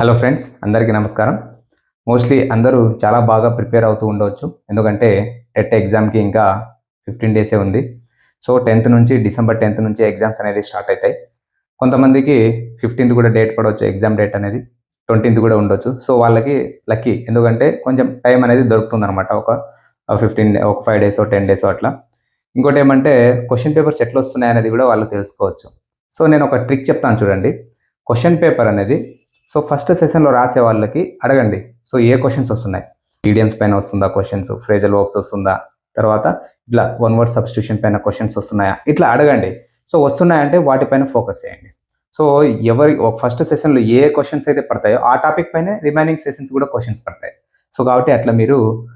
Hello friends అందరికీ నమస్కారం. Mostly అందరూ చాలా బాగా ప్రిపేర్ అవుతూ ఉండవచ్చు. ఎందుకంటే టెట్ ఎగ్జామ్కి ఇంకా ఫిఫ్టీన్ డేసే ఉంది. సో టెన్త్ నుంచి డిసెంబర్ టెన్త్ నుంచి ఎగ్జామ్స్ అనేది స్టార్ట్ అవుతాయి. కొంతమందికి ఫిఫ్టీన్త్ కూడా డేట్ పడవచ్చు ఎగ్జామ్ డేట్ అనేది. ట్వంటీన్త్ కూడా ఉండొచ్చు. సో వాళ్ళకి లక్కీ. ఎందుకంటే కొంచెం టైం అనేది దొరుకుతుంది అనమాట ఒక ఫిఫ్టీన్ ఒక ఫైవ్ డేస్ టెన్ డేస్ అట్లా. ఇంకోటి ఏమంటే క్వశ్చన్ పేపర్స్ ఎట్లా వస్తున్నాయి అనేది కూడా వాళ్ళు తెలుసుకోవచ్చు. సో నేను ఒక ట్రిక్ చెప్తాను చూడండి. క్వశ్చన్ పేపర్ అనేది సో ఫస్ట్ సెషన్లో రాసే వాళ్ళకి అడగండి. సో ఏ క్వశ్చన్స్ వస్తున్నాయి? మీడియన్స్ పైన వస్తుందా క్వశ్చన్స్ ఫ్రేజల్ వర్క్స్ వస్తుందా? తర్వాత ఇట్లా వన్ వర్డ్ సబ్స్టిట్యూషన్ పైన క్వశ్చన్స్ వస్తున్నాయా? ఇట్లా అడగండి. సో వస్తున్నాయంటే వాటిపైన ఫోకస్ చేయండి. సో ఎవరి ఫస్ట్ సెషన్లో ఏ క్వశ్చన్స్ అయితే పడతాయో ఆ టాపిక్ పైన రిమైనింగ్ సెషన్స్ కూడా క్వశ్చన్స్ పడతాయి. సో కాబట్టి అట్లా మీరు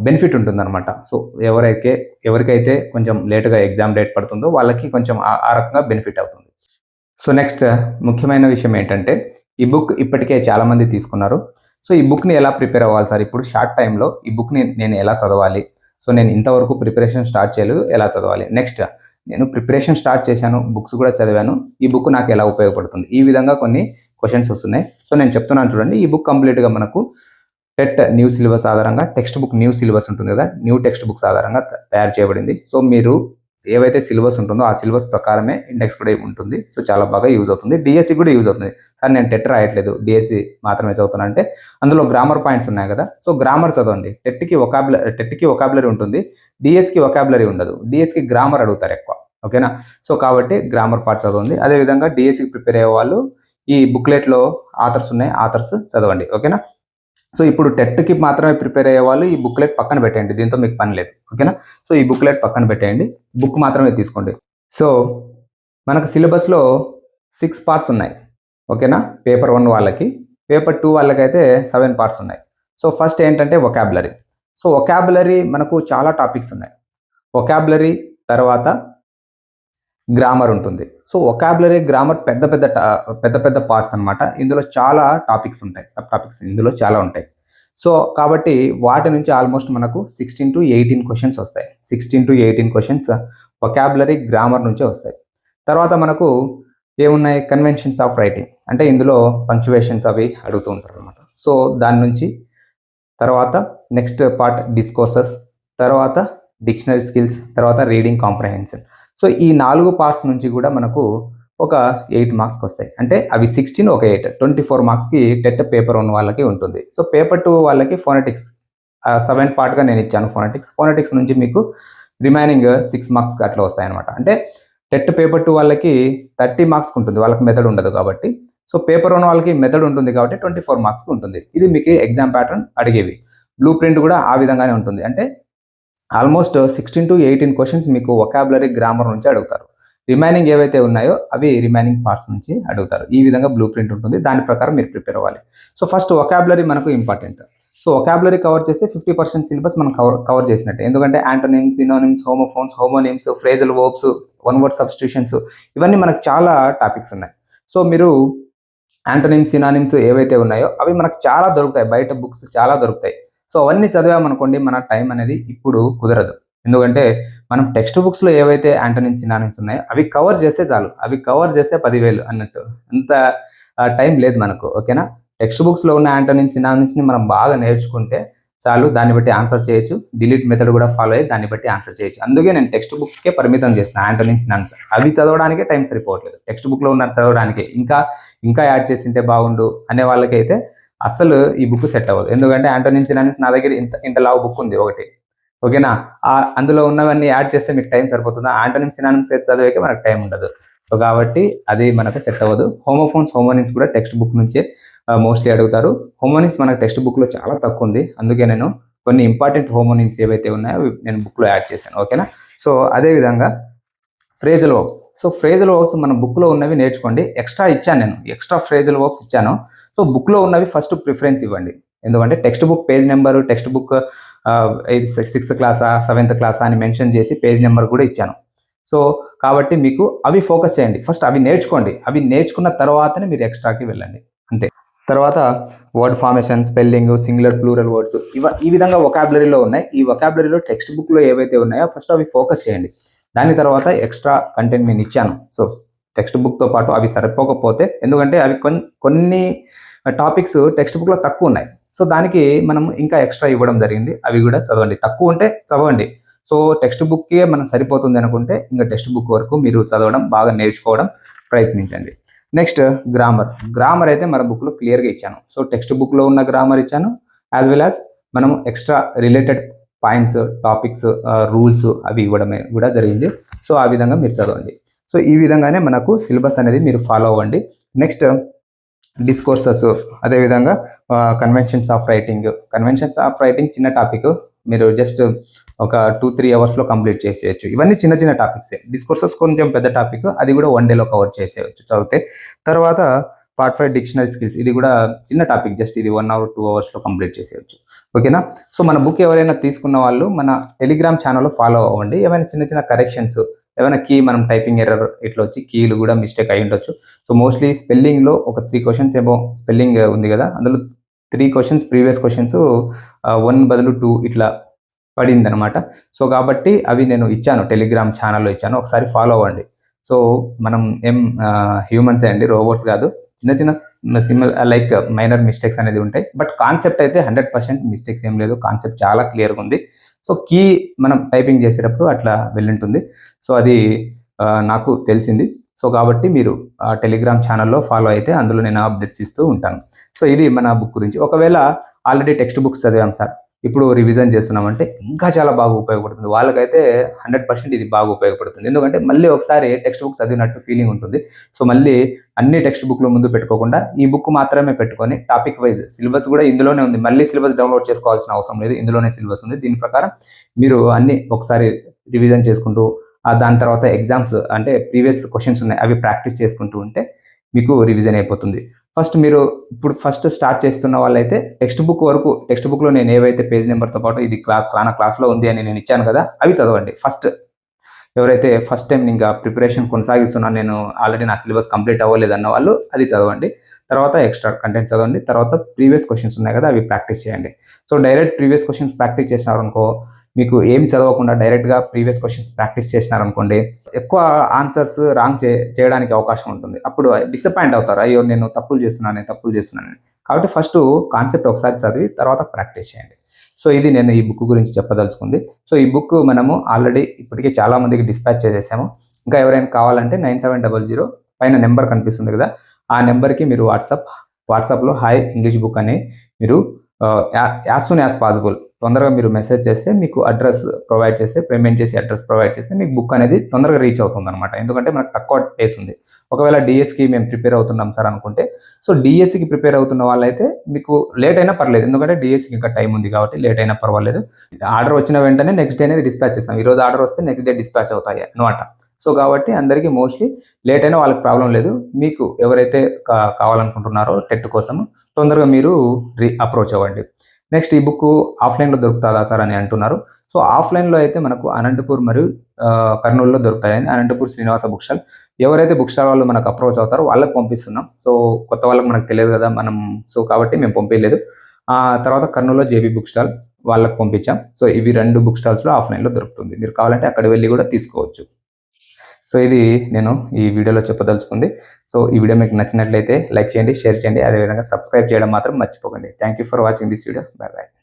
బెనిఫిట్ ఉంటుందన్నమాట. సో ఎవరైతే ఎవరికైతే కొంచెం లేటుగా ఎగ్జామ్ డేట్ పడుతుందో వాళ్ళకి కొంచెం ఆ- ఆ రకంగా బెనిఫిట్ అవుతుంది. సో నెక్స్ట్ ముఖ్యమైన విషయం ఏంటంటే ఈ బుక్ ఇప్పటికే చాలామంది తీసుకున్నారు. సో ఈ బుక్ని ఎలా ప్రిపేర్ అవ్వాలి సార్? ఇప్పుడు షార్ట్ టైంలో ఈ బుక్ని నేను ఎలా చదవాలి? సో నేను ఇంతవరకు ప్రిపరేషన్ స్టార్ట్ చేయలేదు. ఎలా చదవాలి? నెక్స్ట్ నేను ప్రిపరేషన్ స్టార్ట్ చేశాను. బుక్స్ కూడా చదివాను. ఈ బుక్ నాకు ఎలా ఉపయోగపడుతుంది? ఈ విధంగా కొన్ని క్వశ్చన్స్ వస్తున్నాయి. సో నేను చెప్తున్నాను చూడండి. ఈ బుక్ కంప్లీట్గా మనకు టెట్ న్యూ సిలబస్ ఆధారంగా టెక్స్ట్ బుక్ న్యూ సిలబస్ ఉంటుంది కదా? న్యూ టెక్స్ట్ బుక్స్ ఆధారంగా తయారు చేయబడింది. సో మీరు ఏవైతే సిలబస్ ఉంటుందో ఆ సిలబస్ ప్రకారమే ఇండెక్స్ కూడా ఉంటుంది. సో చాలా బాగా యూజ్ అవుతుంది. డిఎస్సి కూడా యూజ్ అవుతుంది. సార్ నేను టెట్ రాయట్లేదు. డిఎస్సి మాత్రమే చదువుతాను అంటే అందులో గ్రామర్ పాయింట్స్ ఉన్నాయి కదా. సో గ్రామర్ చదవండి. టెట్కి ఒకాబుల టెట్కి ఒకాబులరీ ఉంటుంది. డిఎస్కి ఒకాబులరీ ఉండదు. డిఎస్కి గ్రామర్ అడుగుతారు ఎక్కువ. ఓకేనా? సో కాబట్టి గ్రామర్ పార్ట్ చదవండి. అదేవిధంగా డిఎస్సికి ప్రిపేర్ అయ్యే వాళ్ళు ఈ బుక్లెట్లో ఆథర్స్ ఉన్నాయి. ఆథర్స్ చదవండి. ఓకేనా? సో ఇప్పుడు టెట్కి మాత్రమే ప్రిపేర్ అయ్యే వాళ్ళు ఈ బుక్లెట్ పక్కన పెట్టేయండి. దీంతో మీకు పని లేదు. ఓకేనా? సో ఈ బుక్లెట్ పక్కన పెట్టేయండి. బుక్ మాత్రమే తీసుకోండి. సో మనకు సిలబస్లో సిక్స్ పార్ట్స్ ఉన్నాయి. ఓకేనా? పేపర్ వన్ వాళ్ళకి పేపర్ టూ వాళ్ళకైతే సెవెన్ పార్ట్స్ ఉన్నాయి. సో ఫస్ట్ ఏంటంటే ఒకాబులరీ సో ఒకాబులరీ మనకు చాలా టాపిక్స్ ఉన్నాయి. ఒకాబులరీ తర్వాత గ్రామర్ ఉంటుంది. సో ఒకాబులరీ గ్రామర్ పెద్ద పెద్ద టా- పెద్ద పెద్ద పార్ట్స్ అన్నమాట. ఇందులో చాలా టాపిక్స్ ఉంటాయి సబ్ టాపిక్స్ ఇందులో చాలా ఉంటాయి. సో కాబట్టి వాటి నుంచి ఆల్మోస్ట్ మనకు సిక్స్టీన్ టు ఎయిటీన్ క్వశ్చన్స్ వస్తాయి. Sixteen to eighteen questions vocabulary grammar నుంచే వస్తాయి. తర్వాత మనకు ఏమున్నాయి? కన్వెన్షన్స్ ఆఫ్ రైటింగ్ అంటే ఇందులో పంక్చువేషన్స్ అవి అడుగుతూ ఉంటారు అనమాట సో దాని నుంచి తర్వాత నెక్స్ట్ పార్ట్ డిస్కోర్సెస్ తర్వాత డిక్షనరీ స్కిల్స్ తర్వాత రీడింగ్ కాంప్రహెన్షన్ సో ఈ నాలుగు పార్ట్స్ నుంచి కూడా మనకు ఒక ఎయిట్ మార్క్స్కి వస్తాయి. అంటే అవి సిక్స్టీన్ ఒక ఎయిట్ ట్వంటీ ఫోర్ మార్క్స్కి టెట్ పేపర్ వన్ వాళ్ళకి ఉంటుంది. సో పేపర్ టూ వాళ్ళకి ఫోనెటిక్స్ సెవెన్ పార్ట్గా నేను ఇచ్చాను ఫోనెటిక్స్ ఫోనెటిక్స్ నుంచి మీకు రిమైనింగ్ సిక్స్ మార్క్స్కి అట్లా వస్తాయి అనమాట అంటే టెట్ పేపర్ టూ వాళ్ళకి థర్టీ మార్క్స్కి ఉంటుంది. వాళ్ళకి మెథడ్ ఉండదు కాబట్టి. సో పేపర్ వన్ వాళ్ళకి మెథడ్ ఉంటుంది కాబట్టి ట్వంటీ ఫోర్ మార్క్స్కి ఉంటుంది. ఇది మీకు ఎగ్జామ్ ప్యాటర్న్ అడిగేవి. బ్లూ ప్రింట్ కూడా ఆ విధంగానే ఉంటుంది. అంటే almost sixteen to eighteen questions మీకు ఒకాబులరీ గ్రామర్ నుంచి అడుగుతారు. రిమైనింగ్ ఏవైతే ఉన్నాయో అవి రిమైనింగ్ పార్ట్స్ నుంచి అడుగుతారు. ఈ విధంగా బ్లూ ప్రింట్ ఉంటుంది. దాని ప్రకారం మీరు ప్రిపేర్ అవ్వాలి. సో ఫస్ట్ ఒకాబులరీ మనకు ఇంపార్టెంట్ సో ఒకాబులరీ కవర్ చేస్తే ఫిఫ్టీ పర్సెంట్ సిలబస్ మనం కవర్ కవర్ చేసినట్టే. ఎందుకంటే antonyms synonyms homophones homonyms phrasal verbs one word substitutions ఇవన్నీ మనకు చాలా టాపిక్స్ ఉన్నాయి. సో మీరు యాంటోనిమ్స్ ఇనానిమ్స్ ఏవైతే ఉన్నాయో అవి మనకు చాలా దొరుకుతాయి. బయట బుక్స్ చాలా దొరుకుతాయి. సో అవన్నీ చదివామనుకోండి మన టైం అనేది ఇప్పుడు కుదరదు. ఎందుకంటే మనం టెక్స్ట్ బుక్స్లో ఏవైతే యాంటోనిమ్స్ సినానిమ్స్ ఉన్నాయో అవి కవర్ చేస్తే చాలు. అవి కవర్ చేస్తే పదివేలు అన్నట్టు. అంత టైం లేదు మనకు. ఓకేనా? టెక్స్ట్ బుక్స్లో ఉన్న యాంటోనిమ్స్ సినానిమ్స్ని మనం బాగా నేర్చుకుంటే చాలు దాన్ని బట్టి ఆన్సర్ చేయొచ్చు. డిలీట్ మెథడ్ కూడా ఫాలో అయ్యి దాన్ని బట్టి ఆన్సర్ చేయొచ్చు. అందుకే నేను టెక్స్ట్ బుక్కే పరిమితం చేసిన యాంటోనిమ్స్ ఆన్సర్ అవి చదవడానికే టైం సరిపోవట్లేదు. టెక్స్ట్ బుక్లో ఉన్న చదవడానికి. ఇంకా ఇంకా యాడ్ చేసింటే బాగుండు అనే వాళ్ళకైతే అసలు ఈ బుక్ సెట్ అవ్వదు. ఎందుకంటే యాంటోనిమ్స్ ఇనానిమ్స్ నా దగ్గర ఇంత ఇంత లావు బుక్ ఉంది ఒకటి. ఓకేనా? ఆ అందులో ఉన్నవన్నీ యాడ్ చేస్తే మీకు టైం సరిపోతుందా? యాంటోనిమ్స్ ఇనానిమ్స్ చదివేకే మనకు టైం ఉండదు. సో కాబట్టి అది మనకు సెట్ అవ్వదు. హోమోఫోన్స్ హోమోనిమ్స్ కూడా టెక్స్ట్ బుక్ నుంచే మోస్ట్లీ అడుగుతారు. హోమోనిమ్స్ మనకు టెక్స్ట్ బుక్లో చాలా తక్కువ ఉంది. అందుకే నేను కొన్ని ఇంపార్టెంట్ హోమోనిమ్స్ ఏవైతే ఉన్నాయో నేను బుక్లో యాడ్ చేశాను. ఓకేనా? సో అదే విధంగా phrasal verbs so phrasal verbs మన బుక్లో ఉన్నవి నేర్చుకోండి. ఎక్స్ట్రా ఇచ్చాను నేను. ఎక్స్ట్రా ఫ్రేజల్ వర్బ్స్ ఇచ్చాను. సో బుక్లో ఉన్నవి ఫస్ట్ ప్రిఫరెన్స్ ఇవ్వండి. ఎందుకంటే text book page number text book sixth క్లాసా సెవెంత్ క్లాసా అని మెన్షన్ చేసి పేజ్ నెంబర్ కూడా ఇచ్చాను. సో కాబట్టి మీకు అవి ఫోకస్ చేయండి. ఫస్ట్ అవి నేర్చుకోండి. అవి నేర్చుకున్న తర్వాతనే మీరు ఎక్స్ట్రాకి వెళ్ళండి. అంతే. తర్వాత word formation spelling singular plural words. ఇవ ఈ విధంగా ఒకాబులరీలో ఉన్నాయి. ఈ ఒకాబులరీలో టెక్స్ట్ బుక్లో ఏవైతే ఉన్నాయో ఫస్ట్ అవి ఫోకస్ చేయండి. దాని తర్వాత ఎక్స్ట్రా కంటెంట్ నేను ఇచ్చాను. సో టెక్స్ట్ బుక్తో పాటు అవి సరిపోకపోతే ఎందుకంటే అవి కొన్ని కొన్ని టాపిక్స్ టెక్స్ట్ బుక్లో తక్కువ ఉన్నాయి. సో దానికి మనం ఇంకా ఎక్స్ట్రా ఇవ్వడం జరిగింది. అవి కూడా చదవండి. తక్కువ ఉంటే చదవండి. సో టెక్స్ట్ బుక్కే మనం సరిపోతుంది అనుకుంటే ఇంకా టెక్స్ట్ బుక్ వరకు మీరు చదవడం బాగా నేర్చుకోవడం ప్రయత్నించండి. నెక్స్ట్ గ్రామర్ గ్రామర్ అయితే మన బుక్లో క్లియర్గా ఇచ్చాను. సో టెక్స్ట్ బుక్లో ఉన్న గ్రామర్ ఇచ్చాను. యాజ్ వెల్ యాజ్ మనం extra related points topics rules అవి ఇవ్వడమే కూడా జరిగింది. సో ఆ విధంగా మీరు చదవండి. సో ఈ విధంగానే మనకు సిలబస్ అనేది మీరు ఫాలో అవ్వండి. నెక్స్ట్ డిస్కోర్సెస్ అదేవిధంగా conventions of writing conventions of writing చిన్న టాపిక్. మీరు జస్ట్ ఒక టూ త్రీ అవర్స్లో కంప్లీట్ చేసేయచ్చు. ఇవన్నీ చిన్న చిన్న టాపిక్సే. డిస్కోర్సెస్ కొంచెం పెద్ద టాపిక్. అది కూడా వన్ డేలో కవర్ చేసేయచ్చు. చదివితే తర్వాత పార్ట్ ఫైవ్ డిక్షనరీ స్కిల్స్ ఇది కూడా చిన్న టాపిక్. జస్ట్ ఇది వన్ అవర్ టూ అవర్స్లో కంప్లీట్ చేసేయచ్చు. ఓకేనా? సో మన బుక్ ఎవరైనా తీసుకున్న వాళ్ళు మన టెలిగ్రామ్ ఛానల్లో ఫాలో అవ్వండి. ఏమైనా చిన్న చిన్న కరెక్షన్స్ ఏమైనా కీ మనం టైపింగ్ ఎర్రర్ ఇట్లా వచ్చి కీలు కూడా మిస్టేక్ అయి ఉండొచ్చు. సో మోస్ట్లీ స్పెల్లింగ్లో ఒక త్రీ క్వశ్చన్స్ ఏమో స్పెల్లింగ్ ఉంది కదా? అందులో three questions previous questions one బదులు టూ ఇట్లా పడిందనమాట సో కాబట్టి అవి నేను ఇచ్చాను టెలిగ్రామ్ ఛానల్లో ఇచ్చాను. ఒకసారి ఫాలో అవ్వండి. సో మనం ఏం హ్యూమన్సే అండి రోబోట్స్ కాదు. చిన్న చిన్న సిమిల్ లైక్ మైనర్ మిస్టేక్స్ అనేది ఉంటాయి. బట్ కాన్సెప్ట్ అయితే హండ్రెడ్ పర్సెంట్ మిస్టేక్స్ ఏం లేదు. కాన్సెప్ట్ చాలా క్లియర్గా ఉంది. సో కీ మనం టైపింగ్ చేసేటప్పుడు అట్లా వెళ్ళింటుంది. సో అది నాకు తెలిసింది. సో కాబట్టి మీరు ఆ టెలిగ్రామ్ ఛానల్లో ఫాలో అయితే అందులో నేను అప్డేట్స్ ఇస్తూ ఉంటాను. సో ఇది మన బుక్ గురించి. ఒకవేళ ఆల్రెడీ టెక్స్ట్ బుక్స్ చదివాం సార్. ఇప్పుడు రివిజన్ చేస్తున్నామంటే ఇంకా చాలా బాగా ఉపయోగపడుతుంది. వాళ్ళకైతే హండ్రెడ్ పర్సెంట్ ఇది బాగా ఉపయోగపడుతుంది. ఎందుకంటే మళ్ళీ ఒకసారి టెక్స్ట్ బుక్ చదివినట్టు ఫీలింగ్ ఉంటుంది. సో మళ్ళీ అన్ని టెక్స్ట్ బుక్లు ముందు పెట్టుకోకుండా ఈ బుక్ మాత్రమే పెట్టుకొని టాపిక్ వైజ్ సిలబస్ కూడా ఇందులోనే ఉంది. మళ్ళీ సిలబస్ డౌన్లోడ్ చేసుకోవాల్సిన అవసరం లేదు. ఇందులోనే సిలబస్ ఉంది. దీని ప్రకారం మీరు అన్ని ఒకసారి రివిజన్ చేసుకుంటూ దాని తర్వాత ఎగ్జామ్స్ అంటే ప్రీవియస్ క్వశ్చన్స్ ఉన్నాయి. అవి ప్రాక్టీస్ చేసుకుంటూ ఉంటే మీకు రివిజన్ అయిపోతుంది. ఫస్ట్ మీరు ఇప్పుడు ఫస్ట్ స్టార్ట్ చేస్తున్న వాళ్ళైతే టెక్స్ట్ బుక్ వరకు టెక్స్ట్ బుక్లో నేను ఏవైతే పేజ్ నెంబర్తో పాటు ఇది క్లా క్లానా క్లాస్లో ఉంది అని నేను ఇచ్చాను కదా అవి చదవండి. ఫస్ట్ ఎవరైతే ఫస్ట్ టైం ఇంకా ప్రిపరేషన్ కొనసాగిస్తున్నాను నేను ఆల్రెడీ నా సిలబస్ కంప్లీట్ అవ్వలేదు అన్న వాళ్ళు అది చదవండి. తర్వాత ఎక్స్ట్రా కంటెంట్ చదవండి. తర్వాత ప్రీవియస్ క్వశ్చన్స్ ఉన్నాయి కదా అవి ప్రాక్టీస్ చేయండి. So direct previous questions practice చేసినారనుకో మీకు ఏం చదవకుండా డైరెక్ట్గా ప్రీవియస్ క్వశ్చన్స్ ప్రాక్టీస్ చేసినారనుకోండి ఎక్కువ ఆన్సర్స్ రాంగ్ చే చేయడానికి అవకాశం ఉంటుంది. అప్పుడు డిసప్పాయింట్ అవుతారు. అయ్యో నేను తప్పులు చేస్తున్నాను తప్పులు చేస్తున్నాను కాబట్టి ఫస్ట్ కాన్సెప్ట్ ఒకసారి చదివి తర్వాత ప్రాక్టీస్ చేయండి. సో ఇది నేను ఈ బుక్ గురించి చెప్పదలుచుకుంది. సో ఈ బుక్ మనము ఆల్రెడీ ఇప్పటికే చాలామందికి డిస్పాచ్ చేసేసాము. ఇంకా ఎవరైనా కావాలంటే నైన్ సెవెన్ డబల్ జీరో పైన నెంబర్ కనిపిస్తుంది కదా ఆ నెంబర్కి మీరు వాట్సాప్ వాట్సాప్లో హాయ్ ఇంగ్లీష్ బుక్ అని మీరు యాజ్ సూన్ యాజ్ పాసిబుల్ తొందరగా మీరు మెసేజ్ చేస్తే మీకు అడ్రస్ ప్రొవైడ్ చేస్తే పేమెంట్ చేసి అడ్రస్ ప్రొవైడ్ చేస్తే మీకు బుక్ అనేది తొందరగా రీచ్ అవుతుంది అనమాట ఎందుకంటే మనకు తక్కువ డేస్ ఉంది. ఒకవేళ డిఎస్కి మేము ప్రిపేర్ అవుతున్నాం సార్ అనుకుంటే సో డిఎస్సికి ప్రిపేర్ అవుతున్న వాళ్ళైతే మీకు లేట్ అయినా పర్లేదు. ఎందుకంటే డిఎస్సికి ఇంకా టైం ఉంది కాబట్టి లేట్ అయినా పర్వాలేదు. ఆర్డర్ వచ్చిన వెంటనే నెక్స్ట్ డేనే డిస్పాచ్ చేస్తాం. ఈరోజు ఆర్డర్ వస్తే నెక్స్ట్ డే డిస్పాచ్ అవుతాయి అనమాట సో కాబట్టి అందరికీ మోస్ట్లీ లేట్ అయినా వాళ్ళకి ప్రాబ్లం లేదు. మీకు ఎవరైతే కా- కావాలనుకుంటున్నారో టెట్ కోసం తొందరగా మీరు రీ అప్రోచ్ అవ్వండి. నెక్స్ట్ ఈ బుక్ ఆఫ్లైన్లో దొరుకుతుందా సార్ అని అంటున్నారు. సో ఆఫ్లైన్లో అయితే మనకు అనంతపూర్ మరియు కర్నూలులో దొరుకుతాయని అనంతపూర్ శ్రీనివాస బుక్ స్టాల్. ఎవరైతే బుక్ స్టాల్ వాళ్ళు మనకు అప్రోచ్ అవుతారో వాళ్ళకి పంపిస్తున్నాం. సో కొత్త వాళ్ళకి మనకు తెలియదు కదా మనం సో కాబట్టి మేము పంపించలేదు. ఆ తర్వాత కర్నూలులో జేబీ బుక్ స్టాల్ వాళ్ళకి పంపించాం. సో ఇవి రెండు బుక్ స్టాల్స్లో ఆఫ్లైన్లో దొరుకుతుంది. మీరు కావాలంటే అక్కడ వెళ్ళి కూడా తీసుకోవచ్చు. సో ఇది నేను ఈ వీడియోలో చెప్పదలుచుకుంది. సో ఈ వీడియో మీకు నచ్చినట్లయితే లైక్ చేయండి షేర్ చేయండి. అదేవిధంగా సబ్స్క్రైబ్ చేయడం మాత్రం మర్చిపోకండి. Thank you for watching this video bye bye